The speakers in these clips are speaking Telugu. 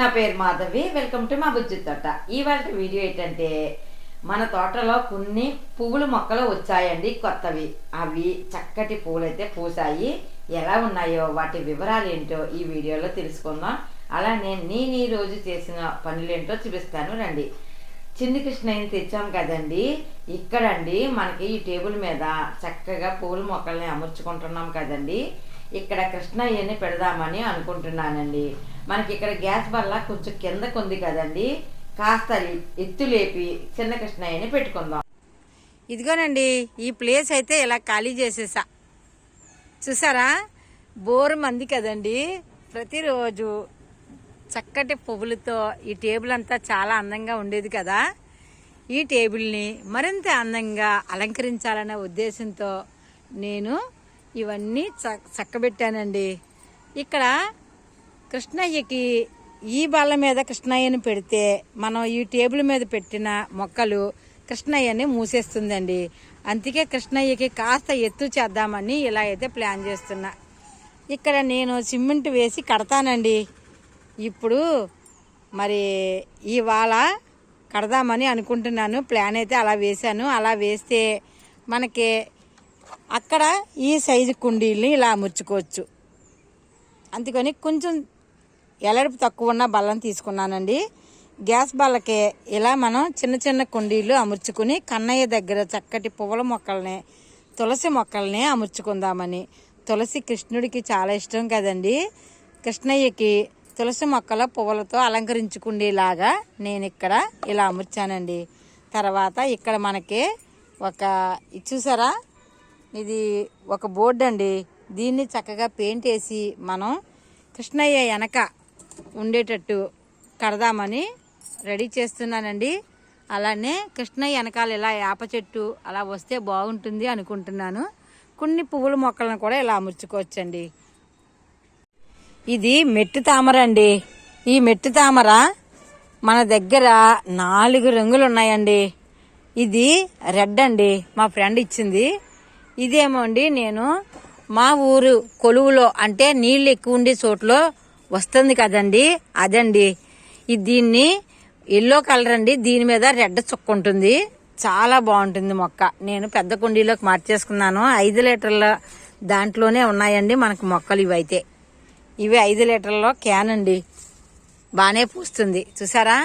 నా పేరు మాధవి. వెల్కమ్ టు మా బుజ్జి తోట. ఇవాళ వీడియో ఏంటంటే మన తోటలో కొన్ని పువ్వుల మొక్కలు వచ్చాయండి కొత్తవి. అవి చక్కటి పువ్వులు అయితే పూసాయి. ఎలా ఉన్నాయో వాటి వివరాలు ఏంటో ఈ వీడియోలో తెలుసుకుందాం. అలానే నేను ఈ రోజు చేసిన పనులేంటో చూపిస్తాను రండి. చిన్ని కృష్ణయ్యని తెచ్చాం కదండి. ఇక్కడండి మనకి ఈ టేబుల్ మీద చక్కగా పూల మొక్కల్ని అమర్చుకుంటున్నాం కదండి. ఇక్కడ కృష్ణయ్యని పెడదామని అనుకుంటున్నానండి. మనకి ఇక్కడ గ్యాస్ వల్ల కొంచెం కిందకు ఉంది కదండి. కాస్త ఎత్తు లేపి చిన్న కృష్ణయ్యని పెట్టుకుందాం. ఇదిగోనండి ఈ ప్లేస్ అయితే ఇలా ఖాళీ చేసేసా. చూసారా? బోరు మంది కదండి. ప్రతిరోజు చక్కటి పువ్వులతో ఈ టేబుల్ అంతా చాలా అందంగా ఉండేది కదా. ఈ టేబుల్ని మరింత అందంగా అలంకరించాలనే ఉద్దేశంతో నేను ఇవన్నీ చ చక్కబెట్టానండి. ఇక్కడ కృష్ణయ్యకి ఈ బల్ల మీద కృష్ణయ్యని పెడితే మనం ఈ టేబుల్ మీద పెట్టిన మొక్కలు కృష్ణయ్యని మూసేస్తుందండి. అందుకే కృష్ణయ్యకి కాస్త ఎత్తు చేద్దామని ఇలా అయితే ప్లాన్ చేస్తున్నా. ఇక్కడ నేను సిమెంట్ వేసి కడతానండి. ఇప్పుడు మరి ఇవాళ కడదామని అనుకుంటున్నాను. ప్లాన్ అయితే అలా వేశాను. అలా వేస్తే మనకి అక్కడ ఈ సైజు కుండీల్ని ఇలా అమర్చుకోవచ్చు అందుకని కొంచెం ఎలడుపు తక్కువ ఉన్న బల్లం తీసుకున్నానండి. గ్యాస్ బల్లకే ఇలా మనం చిన్న చిన్న కుండీలు అమర్చుకుని కన్నయ్య దగ్గర చక్కటి పువ్వుల మొక్కల్ని తులసి మొక్కల్ని అమర్చుకుందామని. తులసి కృష్ణుడికి చాలా ఇష్టం కదండి. కృష్ణయ్యకి తులసి మొక్కల పువ్వులతో అలంకరించుకుండేలాగా నేను ఇక్కడ ఇలా అమర్చానండి. తర్వాత ఇక్కడ మనకి ఒక చూసారా? ఇది ఒక బోర్డు అండి. దీన్ని చక్కగా పెయింట్ వేసి మనం కృష్ణయ్య వెనక ఉండేటట్టు కడదామని రెడీ చేస్తున్నానండి. అలానే కృష్ణయ్య వెనకాల ఇలా వేప చెట్టు అలా వస్తే బాగుంటుంది అనుకుంటున్నాను. కొన్ని పువ్వుల మొక్కలను కూడా ఇలా అమర్చుకోవచ్చండి. ఇది మెట్టు తామర అండి. ఈ మెట్టు తామర మన దగ్గర నాలుగు రంగులు ఉన్నాయండి. ఇది రెడ్ అండి. మా ఫ్రెండ్ ఇచ్చింది. ఇదేమో అండి నేను మా ఊరు కొలువులో అంటే నీళ్ళు ఎక్కువ ఉండే చోట్లో వస్తుంది కదండి అదండి. ఇది దీన్ని ఎల్లో కలర్ అండి దీని మీద రెడ్ చుక్క ఉంటుంది. చాలా బాగుంటుంది మొక్క. నేను పెద్ద కుండీలోకి మార్చేసుకున్నాను. ఐదు లీటర్ల దాంట్లోనే ఉన్నాయండి మనకు మొక్కలు ఇవైతే. ఇవి ఐదు లీటర్లలో క్యాన్ అండి. బాగానే పూస్తుంది. చూసారా?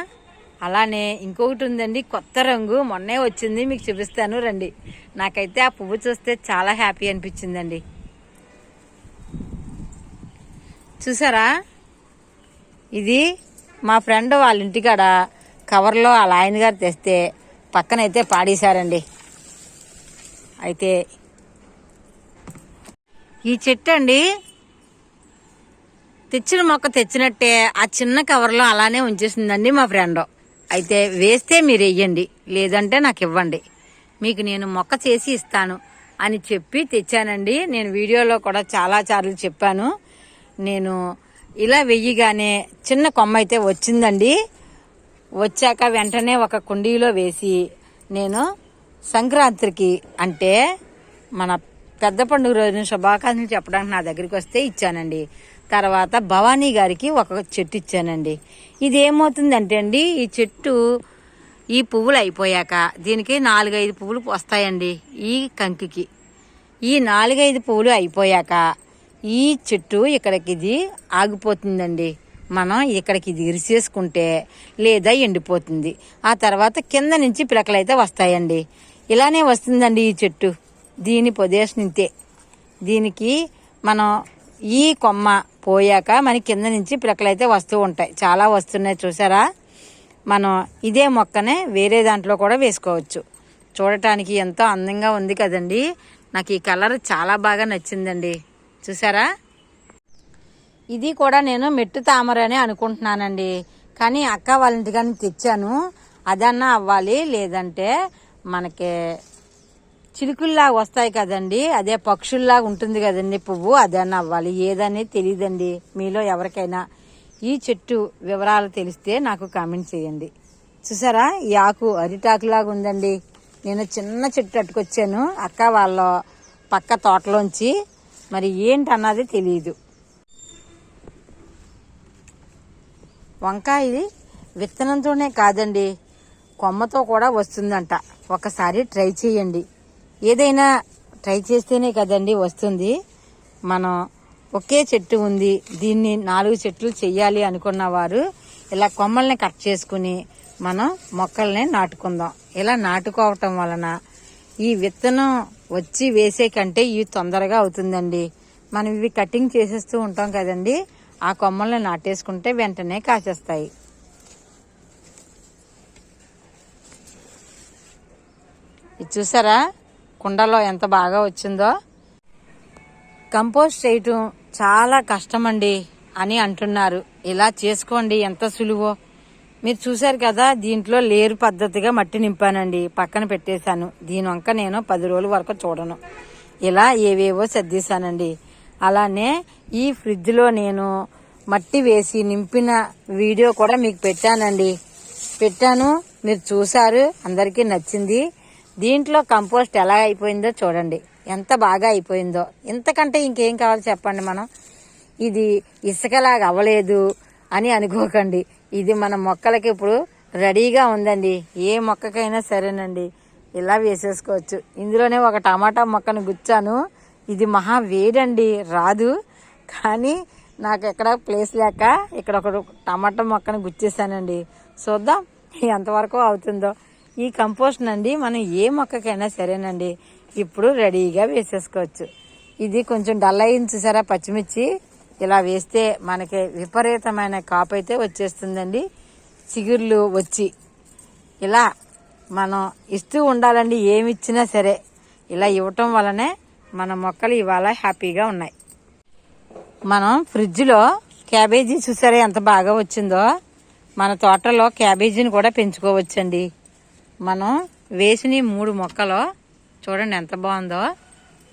అలానే ఇంకొకటి ఉందండి కొత్త రంగు. మొన్నే వచ్చింది మీకు చూపిస్తాను రండి. నాకైతే ఆ పువ్వు చూస్తే చాలా హ్యాపీ అనిపించిందండి. చూసారా? ఇది మా ఫ్రెండ్ వాళ్ళ ఇంటికాడ కవర్లో వాళ్ళ ఆయన గారు తెస్తే పక్కనైతే పాడేశారండి. అయితే ఈ చెట్టు అండి తెచ్చిన మొక్క తెచ్చినట్టే ఆ చిన్న కవర్లో అలానే ఉంచేసిందండి మా ఫ్రెండ్. అయితే వేస్తే మీరు వెయ్యండి లేదంటే నాకు ఇవ్వండి మీకు నేను మొక్క చేసి ఇస్తాను అని చెప్పి తెచ్చానండి. నేను వీడియోలో కూడా చాలా సార్లు చెప్పాను. నేను ఇలా వెయ్యగానే చిన్న కొమ్మ అయితే వచ్చిందండి. వచ్చాక వెంటనే ఒక కుండీలో వేసి నేను సంక్రాంతికి అంటే మన పెద్ద పండుగ రోజున శుభాకాంక్షలు చెప్పడానికి నా దగ్గరికి వస్తే ఇచ్చానండి. తర్వాత భవానీ గారికి ఒక చెట్టు ఇచ్చానండి. ఇది ఏమవుతుందంటే అండి ఈ చెట్టు ఈ పువ్వులు అయిపోయాక దీనికి నాలుగైదు పువ్వులు వస్తాయండి ఈ కంకికి. ఈ నాలుగైదు పువ్వులు అయిపోయాక ఈ చెట్టు ఇక్కడికి ఇది ఆగిపోతుందండి. మనం ఇక్కడికి ఇది ఇరిసేసుకుంటే లేదా ఎండిపోతుంది. ఆ తర్వాత కింద నుంచి పిలకలు అయితే వస్తాయండి. ఇలానే వస్తుందండి ఈ చెట్టు. దీని పొదేశం దీనికి మనం ఈ కొమ్మ పోయాక మన కింద నుంచి పిలకలైతే వస్తూ ఉంటాయి. చాలా వస్తున్నాయి చూసారా? మనం ఇదే మొక్కనే వేరే దాంట్లో కూడా వేసుకోవచ్చు. చూడటానికి ఎంతో అందంగా ఉంది కదండి. నాకు ఈ కలర్ చాలా బాగా నచ్చిందండి. చూసారా? ఇది కూడా నేను మెట్టు తామర అని అనుకుంటున్నానండి. కానీ అక్క వాళ్ళ ఇంటికాని తెచ్చాను. అదన్నా అవ్వాలి లేదంటే మనకి చిలుకుల్లాగా వస్తాయి కదండి. అదే పక్షుల్లాగా ఉంటుంది కదండి పువ్వు. అదని అవ్వాలి. ఏదని తెలియదండి మీలో ఎవరికైనా ఈ చెట్టు వివరాలు తెలిస్తే నాకు కామెంట్ చేయండి. చూసారా? ఈ ఆకు అరిటాకులాగా ఉందండి. నేను చిన్న చెట్టు అట్టుకొచ్చాను. అక్క వాళ్ళ పక్క తోటలోంచి. మరి ఏంటన్నది తెలియదు వంకాయ విత్తనంతోనే కాదండి. కొమ్మతో కూడా వస్తుందంట. ఒకసారి ట్రై చేయండి. ఏదైనా ట్రై చేస్తేనే కదండి వస్తుంది. మనం ఒకే చెట్టు ఉంది దీన్ని నాలుగు చెట్లు చెయ్యాలి అనుకున్న వారు ఇలా కొమ్మల్ని కట్ చేసుకుని మనం మొక్కల్ని నాటుకుందాం. ఇలా నాటుకోవటం వలన ఈ విత్తనం వచ్చి వేసే కంటే ఇవి తొందరగా అవుతుందండి. మనం ఇవి కటింగ్ చేసేస్తూ ఉంటాం కదండి ఆ కొమ్మల్ని నాటేసుకుంటే వెంటనే కాసేస్తాయి. ఇది చూసారా? కుండలో ఎంత బాగా వచ్చిందో. కంపోస్ట్ చేయటం చాలా కష్టమండి అని అంటున్నారు. ఇలా చేసుకోండి ఎంత సులువో. మీరు చూశారు కదా దీంట్లో లేరు పద్ధతిగా మట్టి నింపానండి. పక్కన పెట్టేశాను. దీని వంక నేను పది రోజుల వరకు చూడను. ఇలా ఏవేవో సర్దేశానండి. అలానే ఈ ఫ్రిడ్జ్లో నేను మట్టి వేసి నింపిన వీడియో కూడా మీకు పెట్టానండి. పెట్టాను. మీరు చూశారు. అందరికీ నచ్చింది. దీంట్లో కంపోస్ట్ ఎలా అయిపోయిందో చూడండి. ఎంత బాగా అయిపోయిందో. ఇంతకంటే ఇంకేం కావాలి చెప్పండి మనం? ఇది ఇసుకలాగా అవ్వలేదు అని అనుకోకండి. ఇది మన మొక్కలకి ఇప్పుడు రెడీగా ఉందండి. ఏ మొక్కకైనా సరేనండి. ఇలా వేసేసుకోవచ్చు. ఇందులోనే ఒక టమాటా మొక్కను గుచ్చాను. ఇది మహా వేడండి. రాదు. కానీ నాకు ఎక్కడ ప్లేస్ లేక ఇక్కడ ఒక టమాటా మొక్కను గుచ్చేసానండి. చూద్దాం. ఎంతవరకు అవుతుందో. ఈ కంపోస్ట్ నండి మనం ఏ మొక్కకైనా సరేనండి. ఇప్పుడు రెడీగా వేసేసుకోవచ్చు. ఇది కొంచెం డల్ అయింది చూసారా? పచ్చిమిర్చి ఇలా వేస్తే మనకి విపరీతమైన కాపు అయితే వచ్చేస్తుందండి. చిగుర్లు వచ్చి ఇలా మనం ఇస్తూ ఉండాలండి. ఏమి ఇచ్చినా సరే ఇలా ఇవ్వటం వలనే మన మొక్కలు ఇవాళ హ్యాపీగా ఉన్నాయి. మనం ఫ్రిడ్జ్లో క్యాబేజీ చూసారా? ఎంత బాగా వచ్చిందో. మన తోటలో క్యాబేజీని కూడా పెంచుకోవచ్చండి. మనం వేసిన మూడు మొక్కలు చూడండి ఎంత బాగుందో.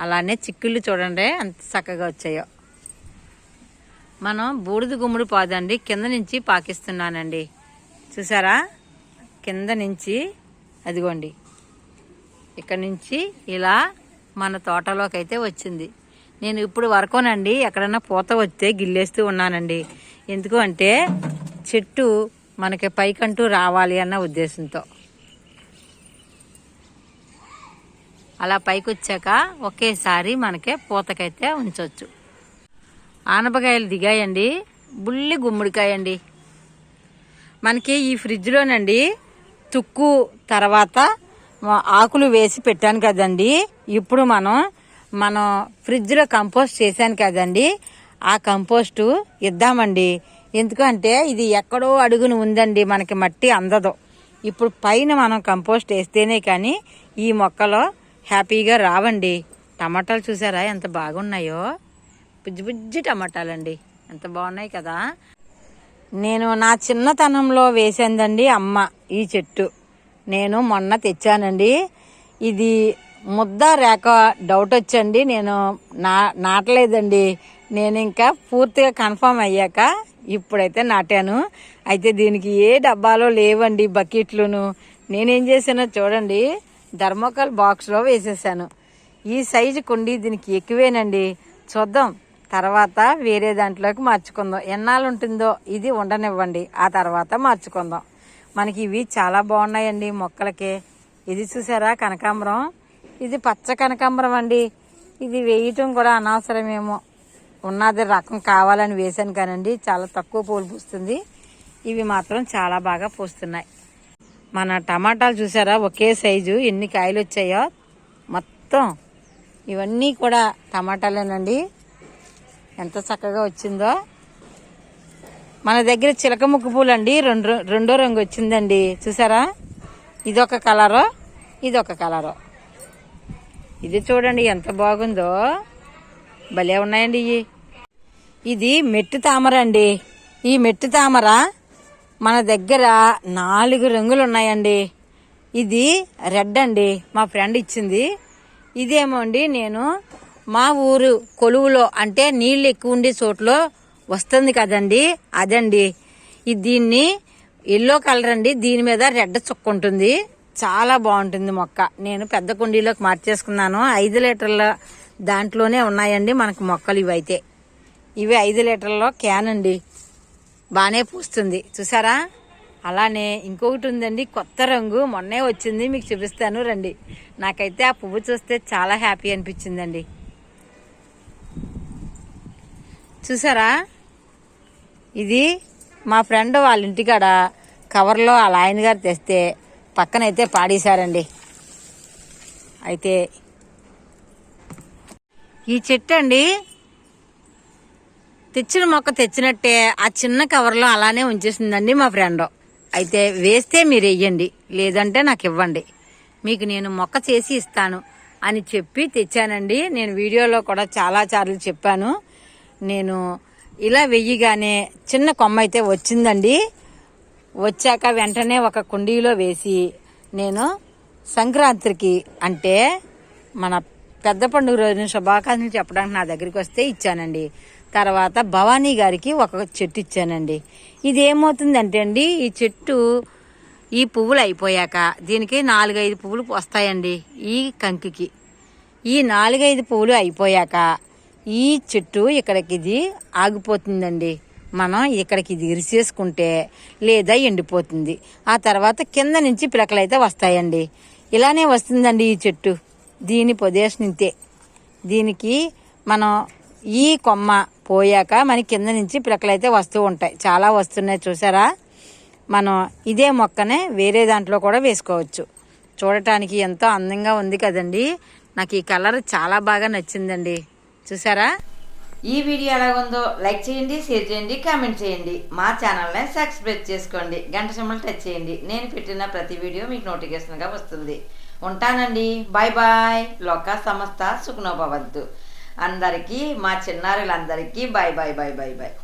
అలానే చిక్కుళ్ళు చూడండి ఎంత చక్కగా వచ్చాయో. మనం బూడిద గుమ్ముడు పాదండి కింద నుంచి పాకిస్తున్నానండి. చూసారా? కింద నుంచి అదిగోండి. ఇక్కడ నుంచి ఇలా మన తోటలోకి అయితే వచ్చింది. నేను ఇప్పుడు వరకునండి ఎక్కడన్నా పూత వస్తే గిల్లేస్తూ ఉన్నానండి. ఎందుకు అంటే చెట్టు మనకి పైకంటూ రావాలి అన్న ఉద్దేశంతో. అలా పైకి వచ్చాక ఒకేసారి మనకి పూతకైతే ఉంచవచ్చు ఆనపకాయలు దిగాయండి బుల్లి గుమ్మడికాయ అండి మనకి ఈ ఫ్రిడ్జ్లోనండి తుక్కు తర్వాత ఆకులు వేసి పెట్టాను కదండి. ఇప్పుడు మనం మనం ఫ్రిడ్జ్లో కంపోస్ట్ చేశాను కదండి. ఆ కంపోస్టు ఇద్దామండి. ఎందుకంటే ఇది ఎక్కడో అడుగున ఉందండి మనకి మట్టి అందదు. ఇప్పుడు పైన మనం కంపోస్ట్ వేస్తేనే కానీ ఈ మొక్కలో హ్యాపీగా రావండి. టమాటాలు చూసారా? ఎంత బాగున్నాయో. బుజ్జి బుజ్జి టమాటాలండి. ఎంత బాగున్నాయి కదా. నేను నా చిన్నతనంలో వేసిందండి అమ్మ ఈ చెట్టు. నేను మొన్న తెచ్చానండి. ఇది ముద్ద రేఖ డౌట్ వచ్చండి. నేను నా నాటలేదండి. నేను ఇంకా పూర్తిగా కన్ఫర్మ్ అయ్యాక ఇప్పుడైతే నాటాను. అయితే దీనికి ఏ డబ్బాలో లేవండి బకెట్లును. నేనేం చేశానో చూడండి. ధర్మోకాల్ బాక్స్లో వేసేసాను. ఈ సైజు కుండి దీనికి ఎక్కువేనండి. చూద్దాం. తర్వాత వేరే దాంట్లోకి మార్చుకుందాం. ఎన్నాళ్ళు ఉంటుందో ఇది ఉండనివ్వండి. ఆ తర్వాత మార్చుకుందాం. మనకి ఇవి చాలా బాగున్నాయండి మొక్కలకి. ఇది చూసారా కనకాంబరం? ఇది పచ్చ కనకాంబరం అండి. ఇది వేయటం కూడా అనవసరమేమో. ఉన్నది రకం కావాలని వేశాను కానండి. చాలా తక్కువ పూలు పూస్తుంది. ఇవి మాత్రం చాలా బాగా పూస్తున్నాయి. మన టమాటాలు చూసారా? ఒకే సైజు. ఎన్ని కాయలు వచ్చాయో? మొత్తం. ఇవన్నీ కూడా టమాటాలేనండి. ఎంత చక్కగా వచ్చిందో. మన దగ్గర చిలక ముక్కు పూలు అండి రెండు రెండో రంగు వచ్చిందండి. చూసారా? ఇదొక కలరు. ఇదొక కలరు. ఇది చూడండి ఎంత బాగుందో. భలే ఉన్నాయండి ఇవి ఇది మెట్టు తామర అండి. ఈ మెట్టు తామర మన దగ్గర నాలుగు రంగులు ఉన్నాయండి ఇది రెడ్ అండి మా ఫ్రెండ్ ఇచ్చింది. ఇదేమో అండి నేను మా ఊరు కొలువులో అంటే నీళ్ళు ఎక్కువ ఉండే చోట్లో వస్తుంది కదండి అదండి. ఇది దీన్ని ఎల్లో కలర్ అండి దీని మీద రెడ్ చుక్క ఉంటుంది. చాలా బాగుంటుంది మొక్క. నేను పెద్ద కుండీలోకి మార్చేసుకున్నాను. ఐదు లీటర్ల దాంట్లోనే ఉన్నాయండి మనకు మొక్కలు ఇవైతే. ఇవి ఐదు లీటర్ల క్యాన్ అండి. బాగానే పూస్తుంది. చూసారా? అలానే ఇంకొకటి ఉందండి కొత్త రంగు. మొన్నే వచ్చింది మీకు చూపిస్తాను రండి. నాకైతే ఆ పువ్వు చూస్తే చాలా హ్యాపీ అనిపించిందండి. చూసారా? ఇది మా ఫ్రెండ్ వాళ్ళ ఇంటికాడ కవర్లో వాళ్ళ ఆయన గారు తెస్తే పక్కనైతే పాడేశారండి. అయితే ఈ చెట్టు అండి తెచ్చిన మొక్క తెచ్చినట్టే ఆ చిన్న కవర్లో అలానే ఉంచేసిందండి మా ఫ్రెండ్. అయితే వేస్తే మీరు వెయ్యండి లేదంటే నాకు ఇవ్వండి. మీకు నేను మొక్క చేసి ఇస్తాను అని చెప్పి తెచ్చానండి. నేను వీడియోలో కూడా చాలా సార్లు చెప్పాను. నేను ఇలా వెయ్యగానే చిన్న కొమ్మ అయితే వచ్చిందండి. వచ్చాక వెంటనే ఒక కుండీలో వేసి నేను సంక్రాంతికి అంటే మన పెద్ద పండుగ రోజున శుభాకాంక్షలు చెప్పడానికి నా దగ్గరికి వస్తే ఇచ్చానండి. తర్వాత భవానీ గారికి ఒక చెట్టు ఇచ్చానండి. ఇది ఏమవుతుందంటే అండి ఈ చెట్టు ఈ పువ్వులు అయిపోయాక దీనికి నాలుగైదు పువ్వులు వస్తాయండి ఈ కంకికి. ఈ నాలుగైదు పువ్వులు అయిపోయాక ఈ చెట్టు ఇక్కడికి ఇది ఆగిపోతుందండి. మనం ఇక్కడికి ఇది ఇరిసేసుకుంటే లేదా ఎండిపోతుంది. ఆ తర్వాత కింద నుంచి పిలకలైతే వస్తాయండి. ఇలానే వస్తుందండి ఈ చెట్టు. దీని ప్రదేశం ఇంతే దీనికి మనం ఈ కొమ్మ పోయాక మన కింద నుంచి పిలకలైతే వస్తూ ఉంటాయి. చాలా వస్తున్నాయి చూసారా? మనం ఇదే మొక్కనే వేరే దాంట్లో కూడా వేసుకోవచ్చు. చూడటానికి ఎంతో అందంగా ఉంది కదండి. నాకు ఈ కలర్ చాలా బాగా నచ్చిందండి. చూసారా? ఈ వీడియో ఎలా ఉందో లైక్ చేయండి షేర్ చేయండి కామెంట్ చేయండి. మా ఛానల్ని సబ్స్క్రైబ్ చేసుకోండి. గంట సింబల్ టచ్ చేయండి. నేను పెట్టిన ప్రతి వీడియో మీకు నోటిఫికేషన్గా వస్తుంది. ఉంటానండి. Bye bye. లోక సంస్థ సుఖనోభవద్దు. అందరికీ మా చిన్నారులందరికీ bye bye bye bye bye